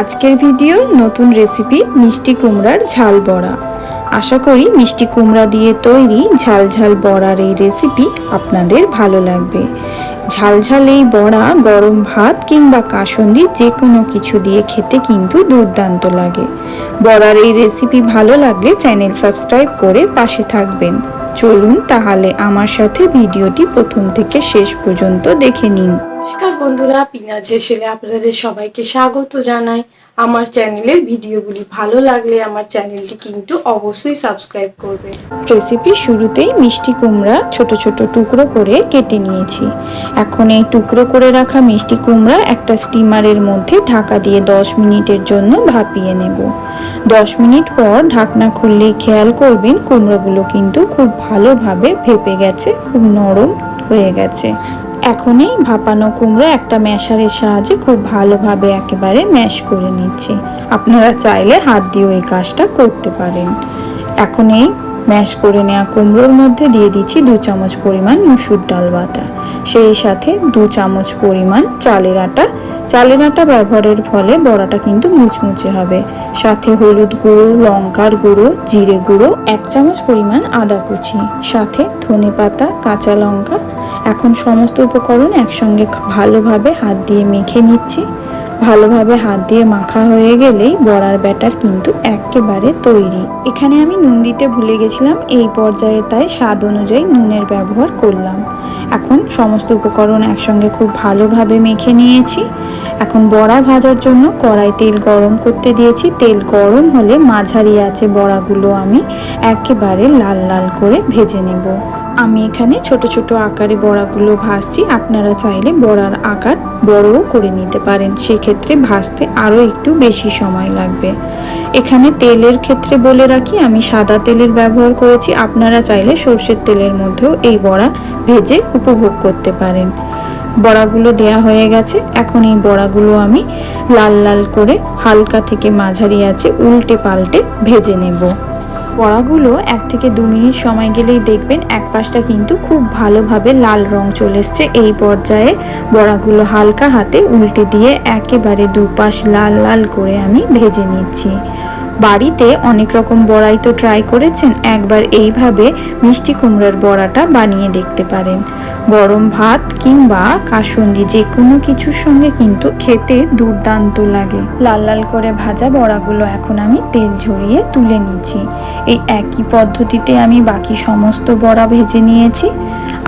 আজকের ভিডিওর নতুন রেসিপি মিষ্টি কুমড়ার ঝাল বড়া। আশা করি মিষ্টি কুমড়া দিয়ে তৈরি ঝাল ঝাল বড়ার এই রেসিপি আপনাদের ভালো লাগবে। ঝাল ঝাল এই বড়া গরম ভাত কিংবা কাসন্দি যে কোনো কিছু দিয়ে খেতে কিন্তু দুর্দান্ত লাগে। বড়ার এই রেসিপি ভালো লাগলে চ্যানেল সাবস্ক্রাইব করে পাশে থাকবেন। চলুন তাহলে আমার সাথে ভিডিওটি প্রথম থেকে শেষ পর্যন্ত দেখে নিন। নমস্কার বন্ধুরা পিনাজ হেসেলে আপনাদের সবাইকে স্বাগত জানাই। আমার চ্যানেলের ভিডিওগুলি ভালো লাগলে আমার চ্যানেলটি কিন্তু অবশ্যই সাবস্ক্রাইব করবে রেসিপি শুরুতেই মিষ্টি কুমড়া ছোট ছোট টুকরো করে কেটে নিয়েছি। এখন এই টুকরো করে রাখা মিষ্টি কুমড়া একটা স্টিমারের মধ্যে ঢাকা দিয়ে 10 মিনিটের জন্য ভাপিয়ে নেব। 10 মিনিট পর ঢাকনা খুললেই খেয়াল করবেন কুমড়োগুলো কিন্তু খুব ভালোভাবে ভেপে গেছে, খুব নরম হয়ে গেছে। এখন এই ভাপানো কুমড়ো একটা ম্যাশারের সাহায্যে খুব ভালোভাবে একেবারে ম্যাশ করে নিচ্ছি। আপনারা চাইলে হাত দিয়েও এই কাজটা করতে পারেন। এখন এই ম্যাশ করে নেওয়া কুমড়োর মধ্যে দিয়ে দিচ্ছি দু চামচ পরিমাণ মুসুর ডাল বাটা। সেই সাথে দু চামচ পরিমাণ চালের আটা। চালের আটা ব্যবহারের ফলে বড়াটা কিন্তু মুচমুচে হবে। সাথে হলুদ গুঁড়ো, লঙ্কার গুঁড়ো, জিরে গুঁড়ো, এক চামচ পরিমাণ আদা কুচি। সাথে ধনে পাতা কাঁচা লঙ্কা এখন সমস্ত উপকরণ একসঙ্গে ভালোভাবে হাত দিয়ে মেখে নিচ্ছি। ভালোভাবে হাত দিয়ে মাখা হয়ে গেলেই বড়ার ব্যাটার কিন্তু একেবারে তৈরি। এখানে আমি নুন দিতে ভুলে গেছিলাম, এই পর্যায়ে তাই স্বাদ অনুযায়ী নুনের ব্যবহার করলাম। এখন সমস্ত উপকরণ একসঙ্গে খুব ভালোভাবে মেখে নিয়েছি। এখন বড়া ভাজার জন্য কড়াই তেল গরম করতে দিয়েছি। তেল গরম হলে মাঝারি আছে বড়াগুলো আমি একেবারে লাল লাল করে ভেজে নেব। আমি এখানে ছোট ছোট আকারে বড়াগুলো ভাজছি। আপনারা চাইলে বড়ার আকার বড়ও করে নিতে পারেন। সেক্ষেত্রে ভাজতে আরও একটু বেশি সময় লাগবে। এখানে তেলের ক্ষেত্রে বলে রাখি, আমি সাদা তেলের ব্যবহার করেছি। আপনারা চাইলে সর্ষের তেলের মধ্যেও এই বড়া ভেজে উপভোগ করতে পারেন। বড়াগুলো দেয়া হয়ে গেছে। এখন এই বড়াগুলো আমি লাল লাল করে হালকা থেকে মাঝারি আছে উল্টে পাল্টে ভেজে নেব। বড়াগুলো এক থেকে দু মিনিট সময় গেলেই দেখবেন এক পাশটা কিন্তু খুব ভালোভাবে লাল রং চলে এসছে। এই পর্যায়ে বড়াগুলো হালকা হাতে উল্টে দিয়ে একেবারে দুপাশ লাল লাল করে আমি ভেজে নিচ্ছি। বাড়িতে অনেক রকম বড়াই তো ট্রাই করেছেন, একবার এইভাবে মিষ্টি কুমড়ার বড়াটা বানিয়ে দেখতে পারেন। গরম ভাত কিংবা কাসুন্দি যে কোনো কিছুর সঙ্গে কিন্তু খেতে দুর্দান্ত লাগে। লাল লাল করে ভাজা বড়াগুলো এখন আমি তেল ঝরিয়ে তুলে নিচ্ছি। এই একই পদ্ধতিতে আমি বাকি সমস্ত বড়া ভেজে নিয়েছি।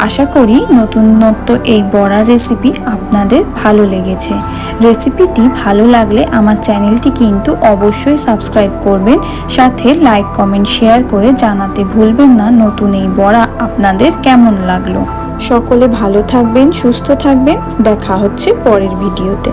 আশা করি নতুনত্ব এই বড়ার রেসিপি আপনাদের ভালো লেগেছে। রেসিপিটি ভালো লাগলে আমার চ্যানেলটি কিন্তু অবশ্যই সাবস্ক্রাইব করবেন, সাথে লাইক, কমেন্ট, শেয়ার করে জানাতে ভুলবেন না। নতুন এই বড়া আপনাদের কেমন লাগল? সকলে ভালো থাকবেন, সুস্থ থাকবেন। দেখা হচ্ছে পরের ভিডিওতে।